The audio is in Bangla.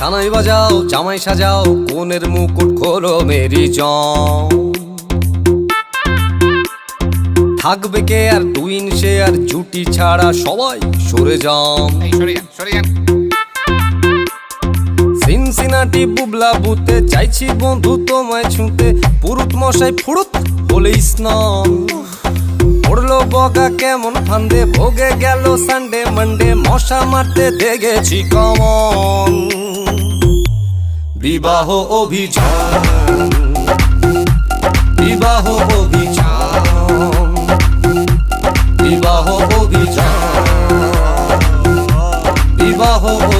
সানাই বাজাও জামাই সাজাও কোনের মুকুট খোলো মেরি থাকবে কে আর টুইন সে আর জুটি ছাড়া সবাই সরে যান। সিনসিনাটি বুবলা বুতে চাইছি বন্ধু তোমায় ছুঁতে। পুরুত মশাই ফুরুত হলে স্নান। পড়ল বগা কেমন ফান্দে ভোগে গেল সানডে মানডে মশা মারতে দেখেছি কমন। বিবাহ অভিযান। বিবাহ অভিযান। বিবাহ অভিযান। বিবাহ অভিযান